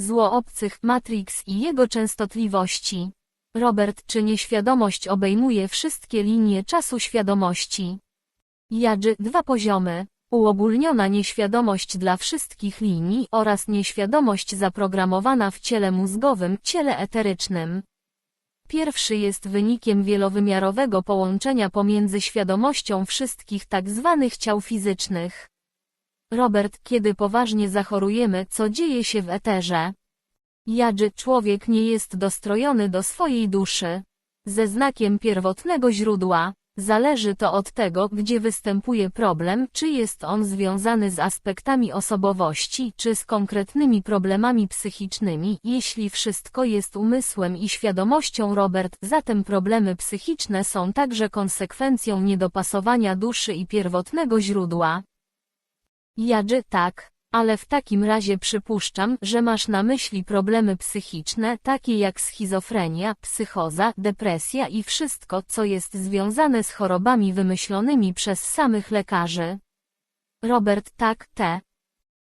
Zło obcych, Matrix i jego częstotliwości. Robert, czy nieświadomość obejmuje wszystkie linie czasu świadomości? Jadży, dwa poziomy. Uogólniona nieświadomość dla wszystkich linii oraz nieświadomość zaprogramowana w ciele mózgowym, ciele eterycznym. Pierwszy jest wynikiem wielowymiarowego połączenia pomiędzy świadomością wszystkich tak zwanych ciał fizycznych. Robert, kiedy poważnie zachorujemy, co dzieje się w eterze? Jadży, człowiek nie jest dostrojony do swojej duszy. Ze znakiem pierwotnego źródła. Zależy to od tego, gdzie występuje problem, czy jest on związany z aspektami osobowości, czy z konkretnymi problemami psychicznymi. Jeśli wszystko jest umysłem i świadomością Robert, zatem problemy psychiczne są także konsekwencją niedopasowania duszy i pierwotnego źródła. Jadży, tak. Ale w takim razie przypuszczam, że masz na myśli problemy psychiczne, takie jak schizofrenia, psychoza, depresja i wszystko, co jest związane z chorobami wymyślonymi przez samych lekarzy. Robert, tak, te.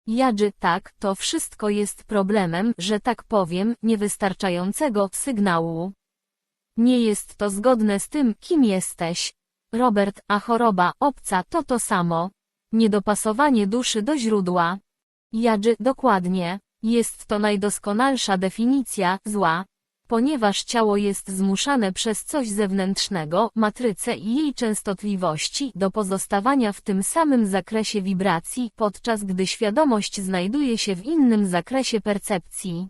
Jadży, tak, to wszystko jest problemem, że tak powiem, niewystarczającego sygnału. Nie jest to zgodne z tym, kim jesteś. Robert, a choroba obca to to samo. Niedopasowanie duszy do źródła. Jadży, dokładnie. Jest to najdoskonalsza definicja zła. Ponieważ ciało jest zmuszane przez coś zewnętrznego, matrycę i jej częstotliwości, do pozostawania w tym samym zakresie wibracji, podczas gdy świadomość znajduje się w innym zakresie percepcji.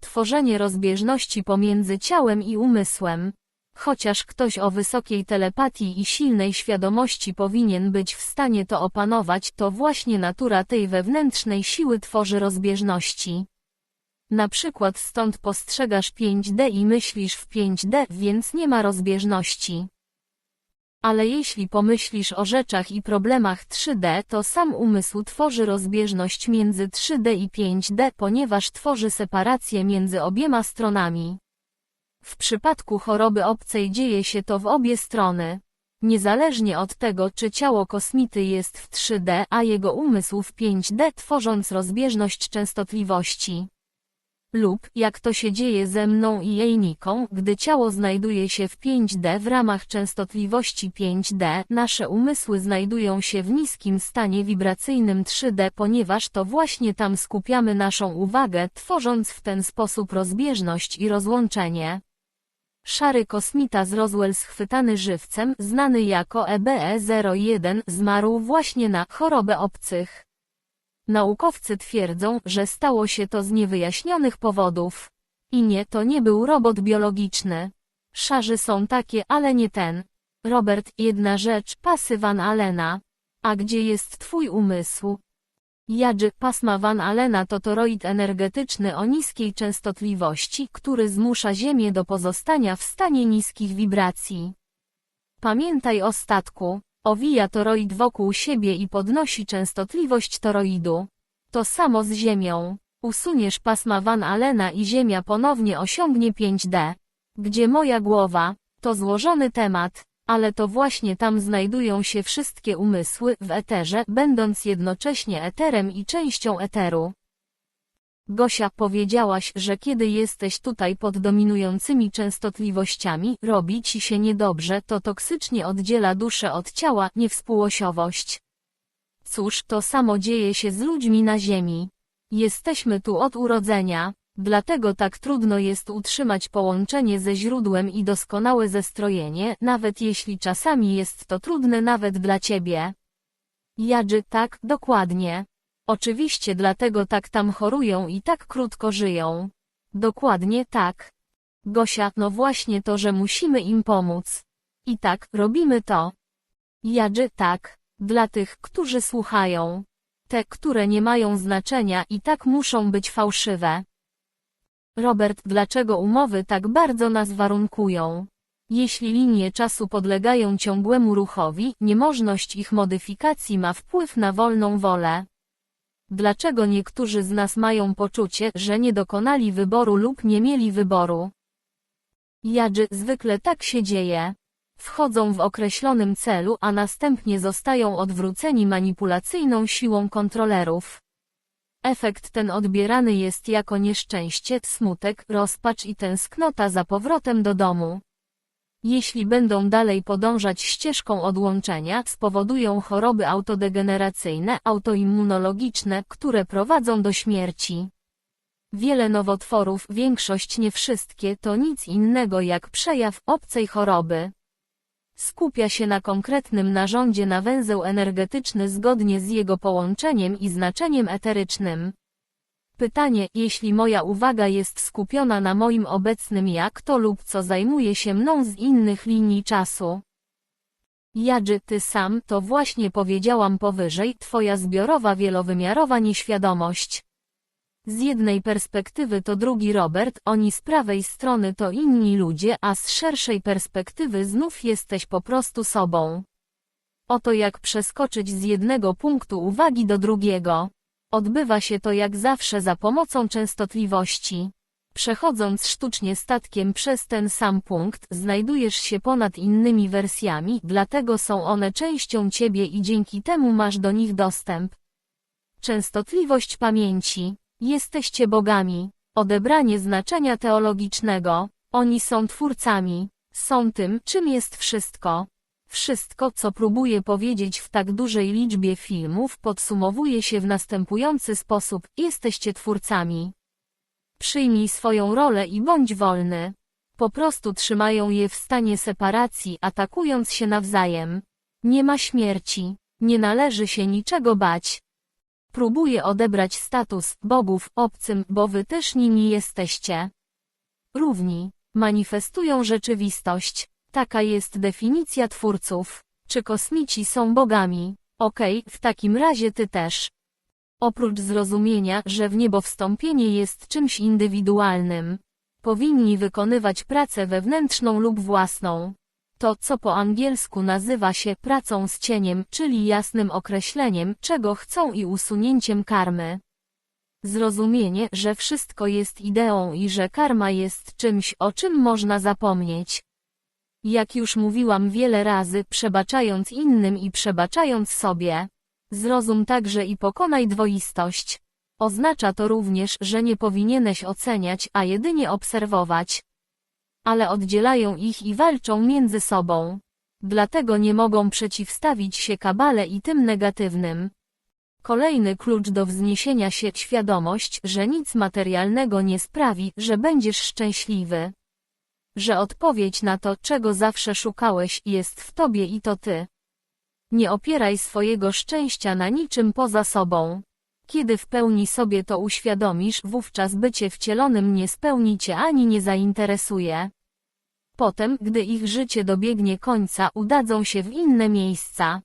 Tworzenie rozbieżności pomiędzy ciałem i umysłem. Chociaż ktoś o wysokiej telepatii i silnej świadomości powinien być w stanie to opanować, to właśnie natura tej wewnętrznej siły tworzy rozbieżności. Na przykład stąd postrzegasz 5D i myślisz w 5D, więc nie ma rozbieżności. Ale jeśli pomyślisz o rzeczach i problemach 3D, to sam umysł tworzy rozbieżność między 3D i 5D, ponieważ tworzy separację między obiema stronami. W przypadku choroby obcej dzieje się to w obie strony. Niezależnie od tego, czy ciało kosmity jest w 3D, a jego umysł w 5D, tworząc rozbieżność częstotliwości. Lub, jak to się dzieje ze mną i Jejniką, gdy ciało znajduje się w 5D w ramach częstotliwości 5D, nasze umysły znajdują się w niskim stanie wibracyjnym 3D, ponieważ to właśnie tam skupiamy naszą uwagę, tworząc w ten sposób rozbieżność i rozłączenie. Szary kosmita z Roswell schwytany żywcem, znany jako E EBE-01, zmarł właśnie na chorobę obcych. Naukowcy twierdzą, że stało się to z niewyjaśnionych powodów. I nie, to nie był robot biologiczny. Szarzy są takie, ale nie ten. Robert, jedna rzecz, pasy Van Allena. A gdzie jest twój umysł? Jadży, pasma Van Allena to toroid energetyczny o niskiej częstotliwości, który zmusza Ziemię do pozostania w stanie niskich wibracji. Pamiętaj o statku. Owija toroid wokół siebie i podnosi częstotliwość toroidu. To samo z Ziemią. Usuniesz pasma Van Allena i Ziemia ponownie osiągnie 5D. Gdzie moja głowa? To złożony temat ale to właśnie tam znajdują się wszystkie umysły w eterze, będąc jednocześnie eterem i częścią eteru. Gosia, powiedziałaś, że kiedy jesteś tutaj pod dominującymi częstotliwościami, robi ci się niedobrze, to toksycznie oddziela duszę od ciała, niewspółosiowość. Cóż, to samo dzieje się z ludźmi na Ziemi. Jesteśmy tu od urodzenia, Dlatego tak trudno jest utrzymać połączenie ze źródłem i doskonałe zestrojenie, nawet jeśli czasami jest to trudne nawet dla ciebie. Jadży, tak, dokładnie. Oczywiście dlatego tak tam chorują i tak krótko żyją. Dokładnie tak. Gosia, no właśnie to, że musimy im pomóc. I tak, robimy to. Jadży, tak. Dla tych, którzy słuchają. Te, które nie mają znaczenia i tak muszą być fałszywe. Robert, dlaczego umowy tak bardzo nas warunkują? Jeśli linie czasu podlegają ciągłemu ruchowi, niemożność ich modyfikacji ma wpływ na wolną wolę. Dlaczego niektórzy z nas mają poczucie, że nie dokonali wyboru lub nie mieli wyboru? Jadży, zwykle tak się dzieje. Wchodzą w określonym celu, a następnie zostają odwróceni manipulacyjną siłą kontrolerów. Efekt ten odbierany jest jako nieszczęście, smutek, rozpacz i tęsknota za powrotem do domu. Jeśli będą dalej podążać ścieżką odłączenia, spowodują choroby autodegeneracyjne, autoimmunologiczne, które prowadzą do śmierci. Wiele nowotworów, większość nie wszystkie, to nic innego jak przejaw obcej choroby. Skupia się na konkretnym narządzie na węzeł energetyczny zgodnie z jego połączeniem i znaczeniem eterycznym. Pytanie, jeśli moja uwaga jest skupiona na moim obecnym ja, kto lub co zajmuje się mną z innych linii czasu. Jadży, ty sam, to właśnie powiedziałam powyżej, twoja zbiorowa wielowymiarowa nieświadomość. Z jednej perspektywy to drugi Robert, oni z prawej strony to inni ludzie, a z szerszej perspektywy znów jesteś po prostu sobą. Oto jak przeskoczyć z jednego punktu uwagi do drugiego. Odbywa się to jak zawsze za pomocą częstotliwości. Przechodząc sztucznie statkiem przez ten sam punkt, znajdujesz się ponad innymi wersjami, dlatego są one częścią ciebie i dzięki temu masz do nich dostęp. Częstotliwość pamięci. Jesteście bogami. Odebranie znaczenia teologicznego. Oni są twórcami. Są tym, czym jest wszystko. Wszystko, co próbuję powiedzieć w tak dużej liczbie filmów, podsumowuje się w następujący sposób: jesteście twórcami. Przyjmij swoją rolę i bądź wolny. Po prostu trzymają je w stanie separacji, atakując się nawzajem. Nie ma śmierci. Nie należy się niczego bać. Próbuje odebrać status bogów obcym, bo wy też nimi jesteście. Równi. Manifestują rzeczywistość. Taka jest definicja twórców. Czy kosmici są bogami? Okej, w takim razie ty też. Oprócz zrozumienia, że w niebo wstąpienie jest czymś indywidualnym, powinni wykonywać pracę wewnętrzną lub własną. To, co po angielsku nazywa się pracą z cieniem, czyli jasnym określeniem, czego chcą i usunięciem karmy. Zrozumienie, że wszystko jest ideą i że karma jest czymś, o czym można zapomnieć. Jak już mówiłam wiele razy, przebaczając innym i przebaczając sobie. Zrozum także i pokonaj dwoistość. Oznacza to również, że nie powinieneś oceniać, a jedynie obserwować. Ale oddzielają ich i walczą między sobą. Dlatego nie mogą przeciwstawić się kabale i tym negatywnym. Kolejny klucz do wzniesienia się świadomość, że nic materialnego nie sprawi, że będziesz szczęśliwy że odpowiedź na to, czego zawsze szukałeś, jest w tobie i to ty. Nie opieraj swojego szczęścia na niczym poza sobą. Kiedy w pełni sobie to uświadomisz, wówczas bycie wcielonym nie spełni cię ani nie zainteresuje. Potem, gdy ich życie dobiegnie końca, udadzą się w inne miejsca.